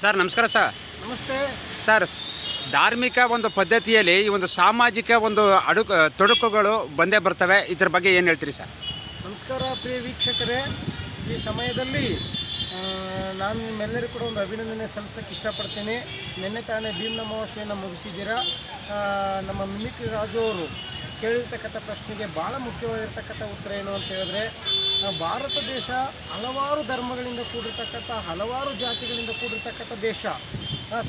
Sir ನಮಸ್ಕಾರ sir. ನಮಸ್ತೆ. Sir ಧಾರ್ಮಿಕ ಒಂದು ಪದ್ಧತಿಯಲ್ಲಿ ಈ ಒಂದು ಸಾಮಾಜಿಕ ಒಂದು ಅಡುಕು ತೊಡಕುಗಳು ಬಂದೇ ಬರ್ತವೆ. ಇದ್ರ ಬಗ್ಗೆ ಏನು ಹೇಳ್ತೀರಿ ಸರ್? ನಮಸ್ಕಾರ ಪ್ರಿಯ ವೀಕ್ಷಕರೇ. ಈ ಸಮಯದಲ್ಲಿ ಆ, ನಾನು ನಿಮ್ಮೆಲ್ಲರಿಗೂ ಕೂಡ ಒಂದು ಅಭಿನಂದನೆ ಸಲ್ಲಿಸೋಕ್ಕೆ ಇಷ್ಟಪಡ್ತೀನಿ. ನಿನ್ನೆ ತಾನೇ ಭೀಮ್ ಅಮಾವಾಸ್ಯೆಯನ್ನು ಮುಗಿಸಿದ್ದೀರಾ? ಆ, ನಮ್ಮ ಮಿಮಿಕ್ರಿ ರಾಜು ಅವರು ಕೇಳಿರ್ತಕ್ಕಂಥ ಪ್ರಶ್ನೆಗೆ ಭಾಳ ಮುಖ್ಯವಾಗಿರ್ತಕ್ಕಂಥ ಉತ್ತರ ಏನು ಅಂತ ಹೇಳಿದ್ರೆ ಭಾರತ ದೇಶ ಹಲವಾರು ಧರ್ಮಗಳಿಂದ ಕೂಡಿರ್ತಕ್ಕಂಥ, ಹಲವಾರು ಜಾತಿಗಳಿಂದ ಕೂಡಿರ್ತಕ್ಕಂಥ ದೇಶ.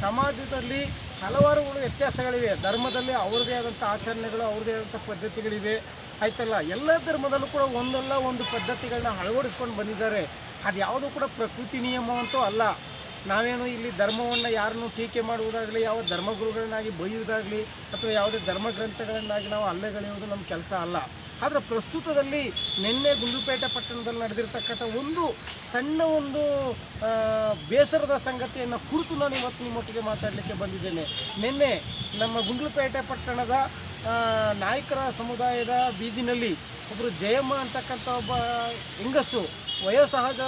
ಸಮಾಜದಲ್ಲಿ ಹಲವಾರು ವ್ಯತ್ಯಾಸಗಳಿವೆ. ಧರ್ಮದಲ್ಲಿ ಅವ್ರದ್ದೇ ಆದಂಥ ಆಚರಣೆಗಳು, ಅವ್ರದ್ದೇ ಆದಂಥ ಪದ್ಧತಿಗಳಿವೆ. ಆಯ್ತಲ್ಲ? ಎಲ್ಲ ಧರ್ಮದಲ್ಲೂ ಕೂಡ ಒಂದಲ್ಲ ಒಂದು ಪದ್ಧತಿಗಳನ್ನ ಅಳವಡಿಸ್ಕೊಂಡು ಬಂದಿದ್ದಾರೆ. ಅದು ಯಾವುದೂ ಕೂಡ ಪ್ರಕೃತಿ ನಿಯಮವಂತೂ ಅಲ್ಲ. ನಾವೇನು ಇಲ್ಲಿ ಧರ್ಮವನ್ನು ಯಾರನ್ನು ಟೀಕೆ ಮಾಡುವುದಾಗಲಿ, ಯಾವ ಧರ್ಮಗುರುಗಳನ್ನಾಗಿ ಬೈಯುವುದಾಗಲಿ, ಅಥವಾ ಯಾವುದೇ ಧರ್ಮ ಗ್ರಂಥಗಳನ್ನಾಗಿ ನಾವು ಅಲ್ಲೆಗಳೆಯುವುದು ನಮ್ಮ ಕೆಲಸ ಅಲ್ಲ. ಆದರೆ ಪ್ರಸ್ತುತದಲ್ಲಿ ನಿನ್ನೆ ಗುಂಡ್ಲುಪೇಟೆ ಪಟ್ಟಣದಲ್ಲಿ ನಡೆದಿರ್ತಕ್ಕಂಥ ಒಂದು ಸಣ್ಣ ಒಂದು ಬೇಸರದ ಸಂಗತಿಯನ್ನು ಕುರಿತು ನಾನು ಇವತ್ತು ನಿಮ್ಮೊಟ್ಟಿಗೆ ಮಾತಾಡಲಿಕ್ಕೆ ಬಂದಿದ್ದೇನೆ. ನಿನ್ನೆ ನಮ್ಮ ಗುಂಡ್ಲುಪೇಟೆ ಪಟ್ಟಣದ ನಾಯಕರ ಸಮುದಾಯದ ಬೀದಿನಲ್ಲಿ ಒಬ್ಬರು ಜಯಮ್ಮ ಅಂತಕ್ಕಂಥ ಒಬ್ಬ ಹೆಂಗಸು ವಯೋಸಹಜ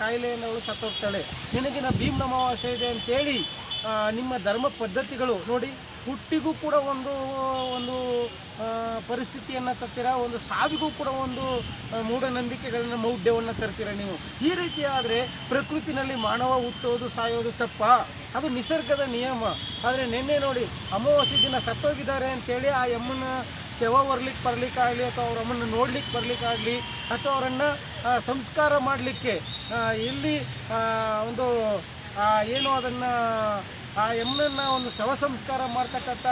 ಕಾಯಿಲೆಯನ್ನು ಅವಳು ಸತ್ತೋಗ್ತಾಳೆ. ನಿನಗಿನ ಭೀಮ್ ಅಮಾವಾಸ್ಯೆ ಇದೆ ಅಂತೇಳಿ ನಿಮ್ಮ ಧರ್ಮ ಪದ್ಧತಿಗಳು ನೋಡಿ, ಹುಟ್ಟಿಗೂ ಕೂಡ ಒಂದು ಒಂದು ಪರಿಸ್ಥಿತಿಯನ್ನು ತರ್ತೀರ? ಒಂದು ಸಾವಿಗೂ ಕೂಡ ಒಂದು ಮೂಢನಂಬಿಕೆಗಳನ್ನು, ಮೌಢ್ಯವನ್ನು ತರ್ತೀರ ನೀವು? ಈ ರೀತಿ ಆದರೆ ಪ್ರಕೃತಿನಲ್ಲಿ ಮಾನವ ಹುಟ್ಟೋದು, ಸಾಯೋದು ತಪ್ಪ. ಅದು ನಿಸರ್ಗದ ನಿಯಮ. ಆದರೆ ನಿನ್ನೆ ನೋಡಿ, ಅಮಾವಾಸ್ಯೆ ದಿನ ಸತ್ತೋಗಿದ್ದಾರೆ ಅಂತೇಳಿ ಆ ಯಮ್ಮನ ಶವ ಬರ್ಲಿಕ್ಕೆ ಬರ್ಲಿಕ್ಕಾಗಲಿ, ಅಥವಾ ಅವ್ರ ಅಮ್ಮನ ನೋಡ್ಲಿಕ್ಕೆ ಬರ್ಲಿಕ್ಕಾಗಲಿ, ಅಥವಾ ಅವರನ್ನು ಸಂಸ್ಕಾರ ಮಾಡಲಿಕ್ಕೆ ಇಲ್ಲಿ ಒಂದು ಏನು ಅದನ್ನು, ಆ ಎಮ್ಮನನ್ನ ಒಂದು ಶವ ಸಂಸ್ಕಾರ ಮಾಡ್ತಕ್ಕಂಥ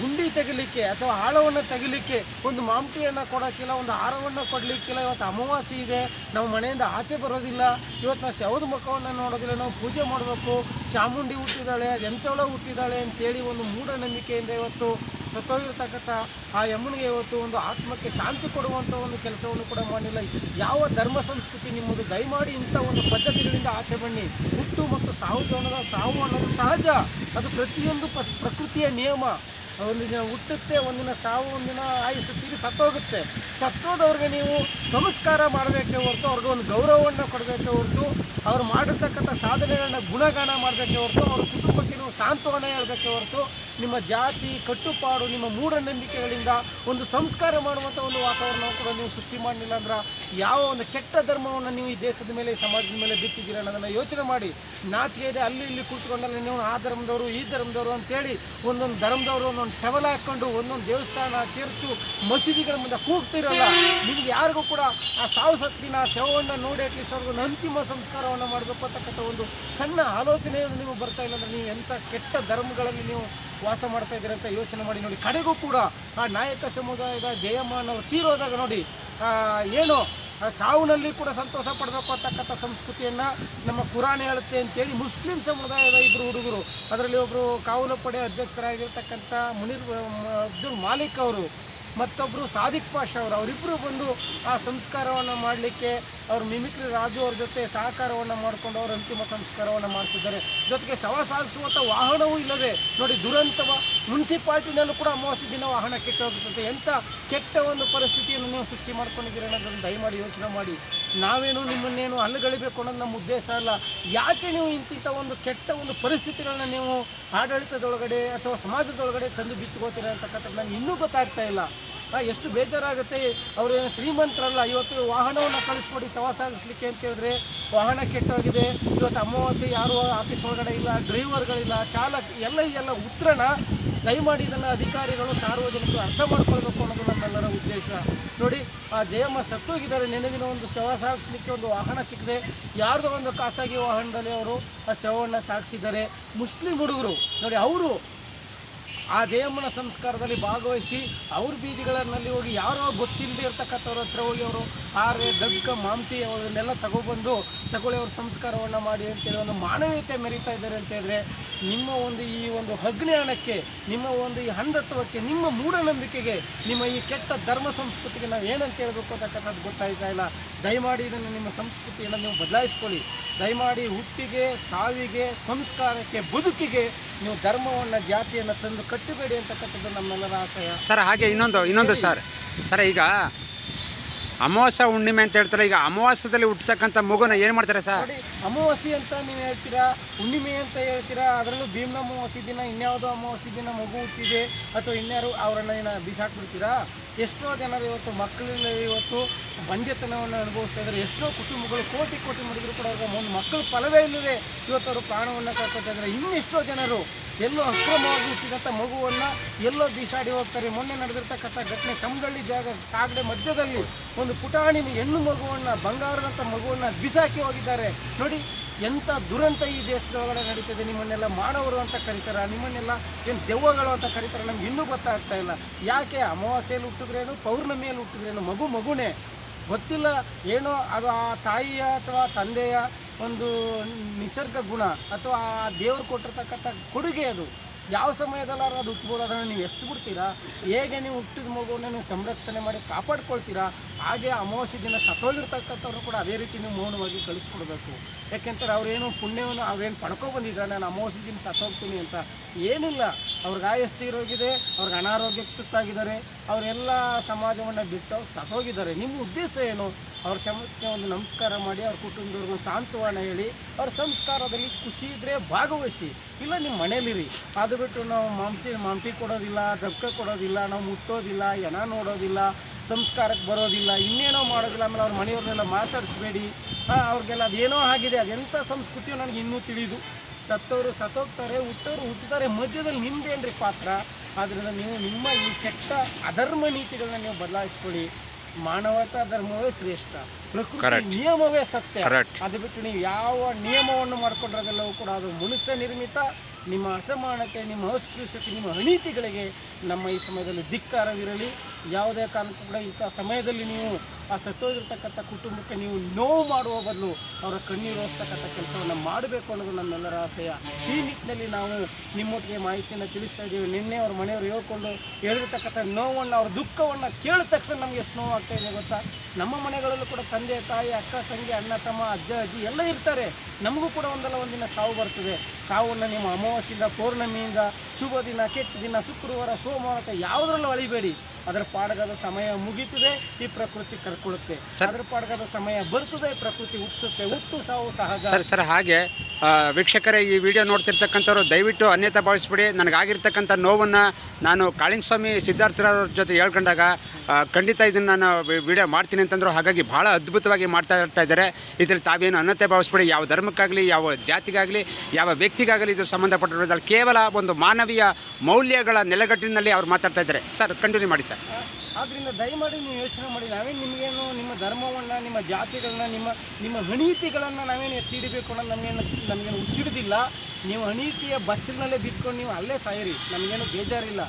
ಗುಂಡಿ ತೆಗಿಲಿಕ್ಕೆ ಅಥವಾ ಆಳವನ್ನು ತೆಗಿಲಿಕ್ಕೆ ಒಂದು ಮಾಂಟಿಯನ್ನು ಕೊಡೋಕ್ಕಿಲ್ಲ, ಒಂದು ಹಾರವನ್ನು ಕೊಡಲಿಕ್ಕಿಲ್ಲ. ಇವತ್ತು ಅಮಾವಾಸ್ಯೆ ಇದೆ, ನಾವು ಮನೆಯಿಂದ ಆಚೆ ಬರೋದಿಲ್ಲ. ಇವತ್ತು ನಾವು ಶವದ ಮುಖವನ್ನು ನೋಡೋದಿಲ್ಲ, ನಾವು ಪೂಜೆ ಮಾಡಬೇಕು. ಚಾಮುಂಡಿ ಹುಟ್ಟಿದ್ದಾಳೆ ಎಂಥವಳ ಹುಟ್ಟಿದ್ದಾಳೆ ಅಂತೇಳಿ ಒಂದು ಮೂಢನಂಬಿಕೆಯಿಂದ ಇವತ್ತು ಸತ್ತೋಗಿರ್ತಕ್ಕಂಥ ಆ ಯಮುನಿಗೆ ಇವತ್ತು ಒಂದು ಆತ್ಮಕ್ಕೆ ಶಾಂತಿ ಕೊಡುವಂಥ ಒಂದು ಕೆಲಸವನ್ನು ಕೂಡ ಮಾಡಿಲ್ಲ. ಯಾವ ಧರ್ಮ ಸಂಸ್ಕೃತಿ ನಿಮ್ಮದು? ದಯಮಾಡಿ ಇಂಥ ಒಂದು ಪದ್ಧತಿಗಳಿಂದ ಆಚೆ ಬನ್ನಿ. ಹುಟ್ಟು ಮತ್ತು ಸಾವು ಜೀವನದ ಸಾವು ಅನ್ನೋದು ಸಹಜ. ಅದು ಪ್ರತಿಯೊಂದು ಪ್ರಕೃತಿಯ ನಿಯಮ. ಒಂದು ದಿನ ಹುಟ್ಟುತ್ತೆ ಒಂದಿನ ಸಾವು ಒಂದಿನ ಆಯುಸ್ಸು ತೀರಿ ಸತ್ತೋಗುತ್ತೆ. ಸತ್ತೋದವ್ರಿಗೆ ನೀವು ಸಂಸ್ಕಾರ ಮಾಡಬೇಕೇ ಹೊರತು, ಅವ್ರಿಗೆ ಒಂದು ಗೌರವವನ್ನು ಕೊಡಬೇಕೇ ಹೊರತು, ಅವ್ರು ಮಾಡಿರ್ತಕ್ಕಂಥ ಸಾಧನೆಗಳನ್ನ ಗುಣಗಾನ ಮಾಡಬೇಕೆ ಹೊರತು, ಅವ್ರ ಕುಟುಂಬಕ್ಕೆ ನೀವು ಸಾಂತ್ವನ ಹೇಳಬೇಕೇ ಹೊರತು, ನಿಮ್ಮ ಜಾತಿ, ಕಟ್ಟುಪಾಡು, ನಿಮ್ಮ ಮೂಢನಂಬಿಕೆಗಳಿಂದ ಒಂದು ಸಂಸ್ಕಾರ ಮಾಡುವಂಥ ಒಂದು ವಾತಾವರಣ ಕೂಡ ನೀವು ಸೃಷ್ಟಿ ಮಾಡಲಿಲ್ಲ ಅಂದ್ರೆ ಯಾವ ಒಂದು ಕೆಟ್ಟ ಧರ್ಮವನ್ನು ನೀವು ಈ ದೇಶದ ಮೇಲೆ ಸಮಾಜದ ಮೇಲೆ ಬಿತ್ತಿದ್ದೀರ ಅನ್ನೋದನ್ನು ಯೋಚನೆ ಮಾಡಿ. ನಾಚಿಕೆ ಇದೆ ಅಲ್ಲಿ ಇಲ್ಲಿ ಕೂತ್ಕೊಂಡಲ್ಲಿ ನೀವು ಆ ಧರ್ಮದವರು, ಈ ಧರ್ಮದವರು ಅಂತೇಳಿ ಒಂದೊಂದು ಧರ್ಮದವರು ಒಂದೊಂದು ಟವಲ್ ಹಾಕ್ಕೊಂಡು ಒಂದೊಂದು ದೇವಸ್ಥಾನ, ಚರ್ಚು, ಮಸೀದಿಗಳ ಮುಂದೆ ಕೂಗ್ತಿರಲ್ಲ, ನಿಮ್ಗೆ ಯಾರಿಗೂ ಕೂಡ ಆ ಸಾವು ಸತ್ತಿನ ಶವವನ್ನು ನೋಡಿ ಅಟ್ಲೀಸ್ಟ್ ಅವ್ರಿಗೊಂದು ಅಂತಿಮ ಸಂಸ್ಕಾರವನ್ನು ಮಾಡಬೇಕು ಅಂತಕ್ಕಂಥ ಒಂದು ಸಣ್ಣ ಆಲೋಚನೆಯನ್ನು ನೀವು ಬರ್ತಾ ಇಲ್ಲ ಅಂದರೆ ನೀವು ಎಂಥ ಕೆಟ್ಟ ಧರ್ಮಗಳಲ್ಲಿ ನೀವು ವಾಸ ಮಾಡ್ತಾ ಇದ್ದೀರ ಅಂತ ಯೋಚನೆ ಮಾಡಿ ನೋಡಿ. ಕಡೆಗೂ ಕೂಡ ಆ ನಾಯಕ ಸಮುದಾಯದ ಜಯಮ್ಮನವರು ತೀರೋದಾಗ ನೋಡಿ ಏನು ಸಾವುನಲ್ಲಿ ಕೂಡ ಸಂತೋಷ ಪಡಬೇಕು ಅಂತಕ್ಕಂಥ ಸಂಸ್ಕೃತಿಯನ್ನು ನಮ್ಮ ಕುರಾನ್ ಹೇಳುತ್ತೆ ಅಂತೇಳಿ ಮುಸ್ಲಿಂ ಸಮುದಾಯದ ಇಬ್ಬರು ಹುಡುಗರು ಅದರಲ್ಲಿ ಒಬ್ಬರು ಕಾವಲು ಪಡೆ ಅಧ್ಯಕ್ಷರಾಗಿರ್ತಕ್ಕಂಥ ಮುನೀರ್ ಅಬ್ದುಲ್ ಮಾಲಿಕ್ ಅವರು ಮತ್ತೊಬ್ಬರು ಸಾದಿಕ್ ಪಾಷ ಅವರು ಅವರಿಬ್ಬರು ಬಂದು ಆ ಸಂಸ್ಕಾರವನ್ನು ಮಾಡಲಿಕ್ಕೆ ಅವರು ಮಿಮಿಕ್ರಿ ರಾಜು ಅವ್ರ ಜೊತೆ ಸಹಕಾರವನ್ನು ಮಾಡಿಕೊಂಡು ಅವರು ಅಂತಿಮ ಸಂಸ್ಕಾರವನ್ನು ಮಾಡಿಸಿದ್ದಾರೆ. ಜೊತೆಗೆ ಶವ ಸಾಗಿಸುವಂಥ ವಾಹನವೂ ಇಲ್ಲದೆ ನೋಡಿ ದುರಂತವ ಮುನ್ಸಿಪಾಲ್ಟಿನಲ್ಲೂ ಕೂಡ ಅಮಾವಾಸ್ಯ ದಿನ ವಾಹನ ಕೆಟ್ಟೋಗುತ್ತೆ ಎಂಥ ಕೆಟ್ಟ ಒಂದು ಪರಿಸ್ಥಿತಿಯನ್ನು ನೀವು ಸೃಷ್ಟಿ ಮಾಡ್ಕೊಂಡಿದ್ದೀರಿ ಅನ್ನೋದನ್ನು ದಯಮಾಡಿ ಯೋಚನೆ ಮಾಡಿ. ನಾವೇನು ನಿಮ್ಮನ್ನೇನು ಅಲ್ಲಗಳಿಬೇಕು ಅನ್ನೋದು ನಮ್ಮ ಉದ್ದೇಶ ಅಲ್ಲ. ಯಾಕೆ ನೀವು ಇಂತಿಂಥ ಒಂದು ಕೆಟ್ಟ ಒಂದು ಪರಿಸ್ಥಿತಿಗಳನ್ನ ನೀವು ಆಡಳಿತದೊಳಗಡೆ ಅಥವಾ ಸಮಾಜದೊಳಗಡೆ ತಂದು ಬಿತ್ತುಕೋತೀರ ಅಂತಕ್ಕಂಥದ್ದು ನನಗೆ ಇನ್ನೂ ಗೊತ್ತಾಗ್ತಾ ಇಲ್ಲ. ಎಷ್ಟು ಬೇಜಾರಾಗುತ್ತೆ. ಅವರೇನು ಶ್ರೀಮಂತರಲ್ಲ, ಇವತ್ತು ವಾಹನವನ್ನು ಕಳಿಸ್ಕೊಡಿ ಸವ ಸಾಗಿಸ್ಲಿಕ್ಕೆ ಅಂತ ಹೇಳಿದ್ರೆ ವಾಹನ ಕೆಟ್ಟೋಗಿದೆ. ಇವತ್ತು ಅಮಾವಾಸ್ಯೆ, ಯಾರು ಆಫೀಸ್ ಒಳಗಡೆ ಇಲ್ಲ, ಡ್ರೈವರ್ಗಳಿಲ್ಲ, ಚಾಲಕ, ಎಲ್ಲ ಇದೆಲ್ಲ ಉತ್ತರನ ದಯಮಾಡಿ ಇದನ್ನು ಅಧಿಕಾರಿಗಳು, ಸಾರ್ವಜನಿಕರು ಅರ್ಥ ಮಾಡ್ಕೊಳ್ಬೇಕು ಅನ್ನೋದು ನಮ್ಮೆಲ್ಲರ ಉದ್ದೇಶ. ನೋಡಿ, ಆ ಜಯಮ್ಮ ಸತ್ತೋಗಿದ್ದಾರೆ. ನೆನೆದಿನ ಒಂದು ಶವ ಸಾಗಿಸ್ಲಿಕ್ಕೆ ಒಂದು ವಾಹನ ಸಿಕ್ಕದೆ. ಯಾರ್ದೋ ಒಂದು ಖಾಸಗಿ ವಾಹನದಲ್ಲಿ ಅವರು ಆ ಶವವನ್ನು ಸಾಗಿಸಿದ್ದಾರೆ. ಮುಸ್ಲಿಂ ಹುಡುಗರು, ನೋಡಿ, ಅವರು ಆ ಜಯಮ್ಮನ ಸಂಸ್ಕಾರದಲ್ಲಿ ಭಾಗವಹಿಸಿ ಅವ್ರ ಬೀದಿಗಳಲ್ಲಿ ಹೋಗಿ ಯಾರೋ ಗೊತ್ತಿಲ್ಲದೆ ಇರ್ತಕ್ಕಂಥವ್ರ ಹತ್ರ ಹೋಗಿ ಅವರು ಆರೆ ದಗ್ಗ, ಮಾಂತಿ ಅವರನ್ನೆಲ್ಲ ತಗೊಬಂದು ತಗೊಳ್ಳಿ ಅವ್ರ ಸಂಸ್ಕಾರವನ್ನು ಮಾಡಿ ಅಂತೇಳಿ ಒಂದು ಮಾನವೀಯತೆ ಮೆರಿತಾ ಇದ್ದಾರೆ ಅಂತ ಹೇಳಿದ್ರೆ ನಿಮ್ಮ ಒಂದು ಈ ಒಂದು ಅಜ್ಞಾನಕ್ಕೆ, ನಿಮ್ಮ ಒಂದು ಈ ಅಂಧತ್ವಕ್ಕೆ, ನಿಮ್ಮ ಮೂಢನಂಬಿಕೆಗೆ, ನಿಮ್ಮ ಈ ಕೆಟ್ಟ ಧರ್ಮ ಸಂಸ್ಕೃತಿಗೆ ನಾವು ಏನಂತ ಹೇಳಬೇಕು ಅಂತಕ್ಕಂಥದ್ದು ಗೊತ್ತಾಯ್ತಾ ಇಲ್ಲ. ದಯಮಾಡಿ ಇದನ್ನು ನಿಮ್ಮ ಸಂಸ್ಕೃತಿಯನ್ನು ನೀವು ಬದಲಾಯಿಸ್ಕೊಳ್ಳಿ. ದಯಮಾಡಿ ಹುಟ್ಟಿಗೆ ಸಾವಿಗೆ ಸಂಸ್ಕಾರಕ್ಕೆ ಬದುಕಿಗೆ ನೀವು ಧರ್ಮವನ್ನು ಜಾತಿಯನ್ನು ತಂದು ಕಟ್ಟಬೇಡಿ ಅಂತಕ್ಕಂಥದ್ದು ನಮ್ಮೆಲ್ಲರ ಆಶಯ. ಸರ್ ಹಾಗೆ ಇನ್ನೊಂದು ಇನ್ನೊಂದು ಸರ್. ಸರ್ ಈಗ ಅಮಾವಾಸ್ಯ ಹುಣ್ಣಿಮೆ ಅಂತ ಹೇಳ್ತಾರೆ. ಈಗ ಅಮಾವಾಸ್ಯದಲ್ಲಿ ಹುಟ್ಟತಕ್ಕಂಥ ಮಗುನ ಏನು ಮಾಡ್ತಾರೆ ಸರ್? ಅಮಾವಾಸ್ಯೆ ಅಂತ ನೀವು ಹೇಳ್ತೀರಾ, ಹುಣ್ಣಿಮೆ ಅಂತ ಹೇಳ್ತೀರಾ, ಅದರಲ್ಲೂ ಭೀಮ್ನ ಅಮಾವಾಸ್ಯ ದಿನ, ಇನ್ಯಾವುದೋ ಅಮಾವಾಸ್ಯೆ ದಿನ ಮಗು ಹುಟ್ಟಿದೆ, ಅಥವಾ ಇನ್ಯಾರು ಅವರನ್ನ ಏನು ಬಿಸಾಕ್ಬಿಡ್ತೀರಾ? ಎಷ್ಟೋ ಜನರು ಇವತ್ತು, ಮಕ್ಕಳಲ್ಲಿ ಇವತ್ತು ಬಂದ್ಯತನವನ್ನು ಅನುಭವಿಸ್ತಾ ಇದ್ದಾರೆ. ಎಷ್ಟೋ ಕುಟುಂಬಗಳು, ಕೋಟಿ ಕೋಟಿ ಮುಡಿದ್ರು ಕೂಡ ಅವ್ರಿಗೆ ಒಂದು ಮಕ್ಕಳು ಫಲವೇ ಇಲ್ಲದೆ ಇವತ್ತು ಅವರು ಪ್ರಾಣವನ್ನು ಕಳ್ಕೊತಾ ಇದ್ದಾರೆ. ಇನ್ನೆಷ್ಟೋ ಜನರು ಎಲ್ಲೋ ಅಕ್ರಮವಾಗಿ ಹುಟ್ಟಿದಂಥ ಮಗುವನ್ನು ಎಲ್ಲೋ ಬೀಸಾಡಿ ಹೋಗ್ತಾರೆ. ಮೊನ್ನೆ ನಡೆದಿರ್ತಕ್ಕಂಥ ಘಟನೆ ಕಮ್ಗಳ್ಳಿ ಜಾಗ ಸಾಗಡೆ ಮಧ್ಯದಲ್ಲಿ ಒಂದು ಪುಟಾಣಿ ಹೆಣ್ಣು ಮಗುವನ್ನು, ಬಂಗಾರದಂಥ ಮಗುವನ್ನು ಬಿಸಾಕಿ ಹೋಗಿದ್ದಾರೆ. ನೋಡಿ, ಎಂಥ ದುರಂತ ಈ ದೇಶದೊಳಗಡೆ ನಡೀತದೆ. ನಿಮ್ಮನ್ನೆಲ್ಲ ಮಾಡೋರು ಅಂತ ಕರೀತಾರೆ. ನಿಮ್ಮನ್ನೆಲ್ಲ ಏನು ದೆವ್ವಗಳು ಅಂತ ಕರೀತಾರೆ. ನಮ್ಗೆ ಇನ್ನೂ ಗೊತ್ತಾಗ್ತಾ ಇಲ್ಲ. ಯಾಕೆ ಅಮಾವಾಸ್ಯೆಯಲ್ಲಿ ಹುಟ್ಟಿದ್ರೇನು, ಪೌರ್ಣಮಿಯಲ್ಲಿ ಹುಟ್ಟಿದ್ರೇನು, ಮಗು ಮಗುನೇ. ಗೊತ್ತಿಲ್ಲ ಏನೋ ಅದು ಆ ತಾಯಿಯ ಅಥವಾ ತಂದೆಯ ಒಂದು ನಿಸರ್ಗ ಗುಣ ಅಥವಾ ಆ ದೇವರು ಕೊಟ್ಟಿರ್ತಕ್ಕಂಥ ಕೊಡುಗೆ ಅದು. ಯಾವ ಸಮಯದಲ್ಲಾದ್ರೂ ಅದು ಹುಟ್ಬೋದು ಅದನ್ನು ನೀವು ಎಷ್ಟು ಬಿಡ್ತೀರಾ? ಹೇಗೆ ನೀವು ಹುಟ್ಟಿದ ಮಗುವನ್ನು ನೀವು ಸಂರಕ್ಷಣೆ ಮಾಡಿ ಕಾಪಾಡ್ಕೊಳ್ತೀರಾ? ಹಾಗೆ ಅಮಾವಾಸ್ಯ ದಿನ ಸತ್ತೋಗಿರ್ತಕ್ಕಂಥವ್ರು ಕೂಡ ಅದೇ ರೀತಿ ನೀವು ಮೌನವಾಗಿ ಕಳಿಸ್ಕೊಡ್ಬೇಕು. ಯಾಕೆಂತಾರೆ ಅವರೇನು ಪುಣ್ಯವನ್ನು ಅವ್ರೇನು ಪಡ್ಕೊ ಬಂದಿದ್ದಾರೆ. ನಾನು ಅಮಾವಾಸ್ಯ ದಿನ ಸತ್ತೋಗ್ತೀನಿ ಅಂತ ಏನಿಲ್ಲ. ಅವ್ರಿಗೆ ಆಯಸ್ತಿ ಇರೋಗಿದೆ, ಅವ್ರಿಗೆ ಅನಾರೋಗ್ಯಕ್ಕೆ ತುತ್ತಾಗಿದ್ದಾರೆ. ಅವರೆಲ್ಲ ಸಮಾಜವನ್ನು ಬಿಟ್ಟು ಸತ್ತೋಗಿದ್ದಾರೆ. ನಿಮ್ಮ ಉದ್ದೇಶ ಏನು? ಅವ್ರ ಶಮಕ್ಕೆ ಒಂದು ನಮಸ್ಕಾರ ಮಾಡಿ ಅವ್ರ ಕುಟುಂಬದವ್ರಿಗೊಂದು ಸಾಂತ್ವನ ಹೇಳಿ, ಅವ್ರ ಸಂಸ್ಕಾರದಲ್ಲಿ ಖುಷಿ ಇದ್ದರೆ ಭಾಗವಹಿಸಿ. ಇಲ್ಲ ನಿಮ್ಮ ಮನೇಲಿರಿ ಅದು ಬಿಟ್ಟು ನಾವು ಮಾಂಸಿ, ಮಾಂಪಿ ಕೊಡೋದಿಲ್ಲ ದಬ್ಕ ಕೊಡೋದಿಲ್ಲ, ನಾವು ಮುಟ್ಟೋದಿಲ್ಲ ಎಣ ನೋಡೋದಿಲ್ಲ, ಸಂಸ್ಕಾರಕ್ಕೆ ಬರೋದಿಲ್ಲ, ಇನ್ನೇನೋ ಮಾಡೋದಿಲ್ಲ, ಆಮೇಲೆ ಅವ್ರ ಮನೆಯವ್ರನ್ನೆಲ್ಲ ಮಾತಾಡಿಸ್ಬೇಡಿ. ಅವ್ರಿಗೆಲ್ಲ ಅದೇನೋ ಆಗಿದೆ ಅದೆಂಥ ಸಂಸ್ಕೃತಿಯೋ ನನಗೆ ಇನ್ನೂ ತಿಳಿದು. ಸತ್ತವರು ಸತ್ತೋಗ್ತಾರೆ ಹುಟ್ಟೋರು ಹುಟ್ಟುತ್ತಾರೆ ಮಧ್ಯದಲ್ಲಿ ನಿಮ್ದೇನ್ರಿ ಪಾತ್ರ? ಆದ್ದರಿಂದ ನೀವು ನಿಮ್ಮ ಈ ಕೆಟ್ಟ ಅಧರ್ಮ ನೀತಿಗಳನ್ನ ನೀವು ಬದಲಾಯಿಸ್ಕೊಳ್ಳಿ. ಮಾನವತಾ ಧರ್ಮವೇ ಶ್ರೇಷ್ಠ. ಪ್ರಕೃತಿ ನಿಯಮವೇ ಸತ್ಯ. ಅದು ಬಿಟ್ಟು ನೀವು ಯಾವ ನಿಯಮವನ್ನು ಮಾಡ್ಕೊಂಡ್ರದೆಲ್ಲವೂ ಕೂಡ ಅದು ಮನುಷ್ಯ ನಿರ್ಮಿತ ನಿಮ್ಮ ಅಸಮಾನತೆ, ನಿಮ್ಮ ಅಸ್ಪೃಶ್ಯತೆ, ನಿಮ್ಮ ಅನೀತಿಗಳಿಗೆ ನಮ್ಮ ಈ ಸಮಯದಲ್ಲಿ ಧಿಕ್ಕಾರವಿರಲಿ. ಯಾವುದೇ ಕಾರಣಕ್ಕೂ ಕೂಡ ಇಂಥ ಸಮಯದಲ್ಲಿ ನೀವು ಆ ಸತ್ತೋಗಿರ್ತಕ್ಕಂಥ ಕುಟುಂಬಕ್ಕೆ ನೀವು ನೋವು ಮಾಡುವ ಬದಲು ಅವರ ಕಣ್ಣೀರು ಹೋಗ್ತಕ್ಕಂಥ ಕೆಲಸವನ್ನು ಮಾಡಬೇಕು ಅನ್ನೋದು ನಮ್ಮೆಲ್ಲರ ಆಸೆಯ. ಈ ನಿಟ್ಟಿನಲ್ಲಿ ನಾವು ನಿಮ್ಮೊಟ್ಟಿಗೆ ಮಾಹಿತಿಯನ್ನು ತಿಳಿಸ್ತಾ ಇದ್ದೀವಿ. ನಿನ್ನೆ ಅವ್ರ ಮನೆಯವರು ಹೇಳ್ಕೊಂಡು ಹೇಳಿರ್ತಕ್ಕಂಥ ನೋವನ್ನು, ಅವ್ರ ದುಃಖವನ್ನು ಕೇಳಿದ ತಕ್ಷಣ ನಮಗೆ ಎಷ್ಟು ನೋವು ಆಗ್ತಾ ಇದೆ ಗೊತ್ತಾ? ನಮ್ಮ ಮನೆಗಳಲ್ಲೂ ಕೂಡ ತಂದೆ, ತಾಯಿ, ಅಕ್ಕ, ತಂಗಿ, ಅಣ್ಣ, ತಮ್ಮ, ಅಜ್ಜ, ಅಜ್ಜಿ ಎಲ್ಲ ಇರ್ತಾರೆ. ನಮಗೂ ಕೂಡ ಒಂದಲ್ಲ, ಒಂದಿನ ಸಾವು ಬರ್ತದೆ. ಸಾವನ್ನು ನೀವು ಅಮಾವಾಸ್ಯೆಯಿಂದ ಪೌರ್ಣಮಿಯಿಂದ ಶುಭ ದಿನ ಕೆಟ್ಟ ದಿನ ಶುಕ್ರವಾರ ಸೋಮವಾರ ಅಂತ ಯಾವುದರಲ್ಲೂ ಅಳಿಬೇಡಿ. ಅದರ ಪಾಡಗದ ಸಮಯ ಮುಗೀತದೆ ಈ ಪ್ರಕೃತಿ ಕರ್ಕೊಳ್ಳುತ್ತೆ. ಅದರ ಪಾಡಗದ ಸಮಯ ಬರ್ತದೆ ಪ್ರಕೃತಿ ಹುಟ್ಟಿಸುತ್ತೆ ಹುಟ್ಟು ಸಾವು ಸಹಜ. ಸರ್ ಸರ್ ಹಾಗೆ ವೀಕ್ಷಕರೇ ಈ ವಿಡಿಯೋ ನೋಡ್ತಿರ್ತಕ್ಕಂಥವ್ರು ದಯವಿಟ್ಟು ಅನ್ಯತಾ ಭಾವಿಸ್ಬಿಡಿ. ನನಗಾಗಿರ್ತಕ್ಕಂಥ ನೋವನ್ನು ನಾನು ಕಾಳಿಂಗ ಸ್ವಾಮಿ ಸಿದ್ಧಾರ್ಥರವ್ರ ಜೊತೆ ಹೇಳ್ಕೊಂಡಾಗ ಖಂಡಿತ ಇದನ್ನು ನಾನು ವಿಡಿಯೋ ಮಾಡ್ತೀನಿ ಅಂತಂದ್ರು ಹಾಗಾಗಿ ಭಾಳ ಅದ್ಭುತವಾಗಿ ಮಾಡ್ತಾ ಇರ್ತಾ ಇದ್ದಾರೆ. ಇದರಲ್ಲಿ ತಾವೇನು ಅನ್ಯತೆ ಭಾವಿಸ್ಬಿಡಿ. ಯಾವ ಧರ್ಮಕ್ಕಾಗಲಿ ಯಾವ ಜಾತಿಗಾಗಲಿ ಯಾವ ವ್ಯಕ್ತಿಗಾಗಲಿ ಇದು ಸಂಬಂಧಪಟ್ಟಿರೋದ್ರಲ್ಲಿ ಕೇವಲ ಒಂದು ಮಾನವೀಯ ಮೌಲ್ಯಗಳ ನೆಲೆಗಟ್ಟಿನಲ್ಲಿ ಅವ್ರು ಮಾತಾಡ್ತಾ ಇದ್ದಾರೆ. ಸರ್ ಕಂಟಿನ್ಯೂ ಮಾಡಿ ಸರ್. ಆದ್ದರಿಂದ ದಯಮಾಡಿ ನೀವು ಯೋಚನೆ ಮಾಡಿ, ನಾವೇನು ನಿಮಗೇನು ನಿಮ್ಮ ಧರ್ಮವನ್ನು, ನಿಮ್ಮ ಜಾತಿಗಳನ್ನ, ನಿಮ್ಮ ನಿಮ್ಮ ಹಣೀತಿಗಳನ್ನು ನಾವೇನು ಎತ್ತಿ ಹಿಡಿಬೇಕು ಅನ್ನೋದು ನಮಗೇನು ನಮಗೇನು ಹುಚ್ಚಿಡ್ದಿಲ್ಲ. ನೀವು ಅನೀತಿಯ ಬಚ್ಚಲಿನಲ್ಲೇ ಬಿದ್ಕೊಂಡು ನೀವು ಅಲ್ಲೇ ಸಾಯಿರಿ. ನಮಗೇನು ಬೇಜಾರಿಲ್ಲ.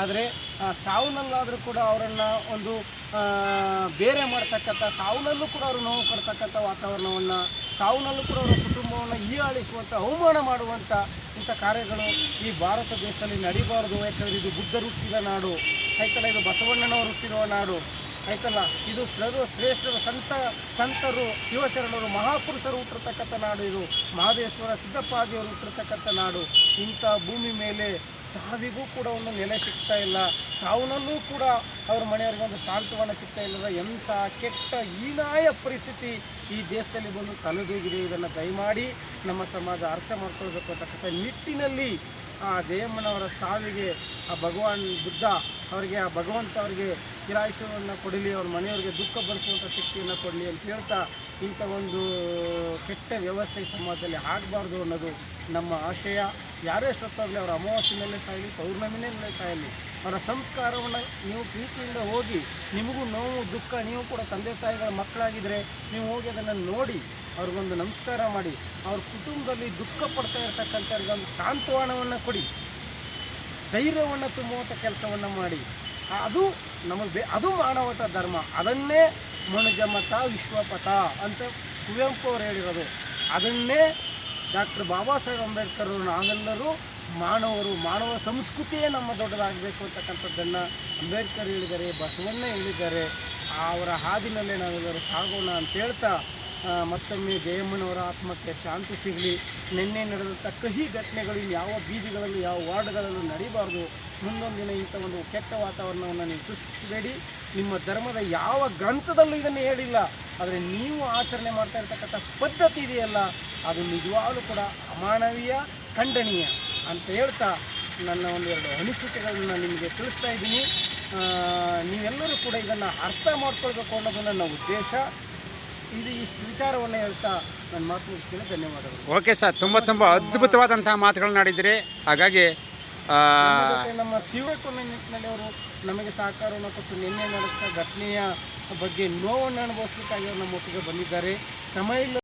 ಆದರೆ ಸಾವುನಲ್ಲಾದರೂ ಕೂಡ ಅವರನ್ನು ಒಂದು ಬೇರೆ ಮಾಡ್ತಕ್ಕಂಥ, ಸಾವುನಲ್ಲೂ ಕೂಡ ಅವರು ನೋವು ಕೊಡ್ತಕ್ಕಂಥ ವಾತಾವರಣವನ್ನು, ಸಾವುನಲ್ಲೂ ಕೂಡ ಅವರ ಕುಟುಂಬವನ್ನು ಹೀಯಾಳಿಸುವಂಥ, ಅವಮಾನ ಮಾಡುವಂಥ ಇಂಥ ಕಾರ್ಯಗಳು ಈ ಭಾರತ ದೇಶದಲ್ಲಿ ನಡಿಬಾರ್ದು. ಯಾಕಂದರೆ ಇದು ಬುದ್ಧ ಹುಟ್ಟಿದ ನಾಡು. ಆಯ್ತಲ್ಲ ಇದು ಬಸವಣ್ಣನವರು ಹುಟ್ಟಿರುವ ನಾಡು. ಆಯ್ತಲ್ಲ? ಇದು ಸರ್ವ ಶ್ರೇಷ್ಠರು ಸಂತ, ಸಂತರು, ಶಿವಶರಣರು, ಮಹಾಪುರುಷರು ಹುಟ್ಟಿರ್ತಕ್ಕಂಥ ನಾಡು ಇದು. ಮಹದೇಶ್ವರ, ಸಿದ್ದಪ್ಪಾದಿಯವರು ಹುಟ್ಟಿರ್ತಕ್ಕಂಥ ನಾಡು. ಇಂಥ ಭೂಮಿ ಮೇಲೆ ಸಾವಿಗೂ ಕೂಡ ಒಂದು ನೆಲೆ ಸಿಗ್ತಾ ಇಲ್ಲ. ಸಾವುನಲ್ಲೂ ಕೂಡ ಅವ್ರ ಮನೆಯವ್ರಿಗೆ ಒಂದು ಸಾಂತ್ವನ ಸಿಗ್ತಾ ಇಲ್ಲ. ಎಂಥ ಕೆಟ್ಟ, ಹೀನಾಯ ಪರಿಸ್ಥಿತಿ ಈ ದೇಶದಲ್ಲಿ ಬಂದು ತಲೆದೂಗಿದೆ. ಇದನ್ನು ದಯಮಾಡಿ ನಮ್ಮ ಸಮಾಜ ಅರ್ಥ ಮಾಡ್ಕೊಳ್ಬೇಕು ಅಂತಕ್ಕಂಥ ನಿಟ್ಟಿನಲ್ಲಿ ಆ ಜಯಮ್ಮನವರ ಸಾವಿಗೆ, ಆ ಭಗವಾನ್ ಬುದ್ಧ ಅವರಿಗೆ, ಆ ಭಗವಂತ ಅವರಿಗೆ ಚಿರಾಯುಷ್ಯವನ್ನು ಕೊಡಲಿ, ಅವ್ರ ಮನೆಯವರಿಗೆ ದುಃಖ ಭರಿಸುವಂಥ ಶಕ್ತಿಯನ್ನು ಕೊಡಲಿ ಅಂತ ಹೇಳ್ತಾ ಇಂಥ ಒಂದು ಕೆಟ್ಟ ವ್ಯವಸ್ಥೆ ಸಮಾಜದಲ್ಲಿ ಆಗಬಾರ್ದು ಅನ್ನೋದು ನಮ್ಮ ಆಶಯ. ಯಾರೇ ಸತ್ತಾಗಲಿ ಅವರ ಅಮಾವಾಸ್ಯೆಯಲ್ಲೇ ಸಾಯಲಿ ಪೌರ್ಣಮಿನಲ್ಲೇ ಸಾಯಲಿ, ಅವರ ಸಂಸ್ಕಾರವನ್ನು ನೀವು ಪ್ರೀತಿಯಿಂದ ಹೋಗಿ ನಿಮಗೂ ನೋವು, ದುಃಖ, ನೀವು ಕೂಡ ತಂದೆ ತಾಯಿಗಳ ಮಕ್ಕಳಾಗಿದ್ದರೆ ನೀವು ಹೋಗಿ ಅದನ್ನು ನೋಡಿ, ಅವ್ರಿಗೊಂದು ನಮಸ್ಕಾರ ಮಾಡಿ, ಅವ್ರ ಕುಟುಂಬದಲ್ಲಿ ದುಃಖ ಪಡ್ತಾ ಇರತಕ್ಕಂಥವ್ರಿಗೆ ಒಂದು ಸಾಂತ್ವನವನ್ನು ಕೊಡಿ, ಧೈರ್ಯವನ್ನು ತುಂಬುವಂಥ ಕೆಲಸವನ್ನು ಮಾಡಿ. ಅದು ನಮಗೆ ಬೇ ಅದು ಮಾನವತ ಧರ್ಮ. ಅದನ್ನೇ ಮನುಜಮತ ವಿಶ್ವಪಥ ಅಂತ ಕುವೆಂಪು ಅವರು ಹೇಳಿರೋದು. ಅದನ್ನೇ ಡಾಕ್ಟರ್ ಬಾಬಾ ಸಾಹೇಬ್ ಅಂಬೇಡ್ಕರ್ ಅವರು ನಾವೆಲ್ಲರೂ ಮಾನವರು, ಮಾನವ ಸಂಸ್ಕೃತಿಯೇ ನಮ್ಮ ದೊಡ್ಡದಾಗಬೇಕು ಅಂತಕ್ಕಂಥದ್ದನ್ನು ಅಂಬೇಡ್ಕರ್ ಹೇಳಿದ್ದಾರೆ, ಬಸವಣ್ಣ ಹೇಳಿದ್ದಾರೆ. ಅವರ ಹಾದಿನಲ್ಲೇ ನಾವೆಲ್ಲರೂ ಸಾಗೋಣ ಅಂತ ಹೇಳ್ತಾ ಮತ್ತೊಮ್ಮೆ ಜಯಮ್ಮನವರ ಆತ್ಮಕ್ಕೆ ಶಾಂತಿ ಸಿಗಲಿ. ನಿನ್ನೆ ನಡೆದಂಥ ಕಹಿ ಘಟನೆಗಳು ಯಾವ ಬೀದಿಗಳಲ್ಲಿ, ಯಾವ ವಾರ್ಡ್ಗಳಲ್ಲೂ ನಡೀಬಾರ್ದು. ಮುಂದೊಂದು ದಿನ ಇಂಥ ಒಂದು ಕೆಟ್ಟ ವಾತಾವರಣವನ್ನು ನೀವು ಸೃಷ್ಟಿಸಬೇಡಿ. ನಿಮ್ಮ ಧರ್ಮದ ಯಾವ ಗ್ರಂಥದಲ್ಲೂ ಇದನ್ನು ಹೇಳಿಲ್ಲ. ಆದರೆ ನೀವು ಆಚರಣೆ ಮಾಡ್ತಾ ಇರ್ತಕ್ಕಂಥ ಪದ್ಧತಿ ಇದೆಯಲ್ಲ, ಅದು ನಿಜವಾಗಲೂ ಕೂಡ ಅಮಾನವೀಯ, ಖಂಡನೀಯ ಅಂತ ಹೇಳ್ತಾ ನನ್ನ ಒಂದೆರಡು ಅನಿಸಿಕೆಗಳನ್ನು ನಿಮಗೆ ತಿಳಿಸ್ತಾ ಇದ್ದೀನಿ. ನೀವೆಲ್ಲರೂ ಕೂಡ ಇದನ್ನು ಅರ್ಥ ಮಾಡ್ಕೊಳ್ಬೇಕು ಅನ್ನೋದು ನನ್ನ ಉದ್ದೇಶ. ಇದು ಇಷ್ಟು ವಿಚಾರವನ್ನು ಹೇಳ್ತಾ ನನ್ನ ಮಾತು ಮುಗಿಸ್ತೀನಿ. ಧನ್ಯವಾದಗಳು. ಓಕೆ ಸರ್ ತುಂಬ ತುಂಬ ಅದ್ಭುತವಾದಂತಹ ಮಾತುಗಳನ್ನ ಆಡಿದ್ರಿ. ಹಾಗಾಗಿ ಮತ್ತೆ ನಮ್ಮ ಶಿವಕೊನ್ನ ನಿಟ್ಟಿನಲ್ಲಿ ಅವರು ನಮಗೆ ಸಹಕಾರವನ್ನು ಕೊಟ್ಟು ನಿನ್ನೆ ನಡೆದ ಘಟನೆಯ ಬಗ್ಗೆ ನೋವನ್ನು ಅನುಭವಿಸ್ಲಿಕ್ಕಾಗಿ ಅವರು ನಮ್ಮ ಒಟ್ಟಿಗೆ ಬಂದಿದ್ದಾರೆ. ಸಮಯ ಇಲ್ಲ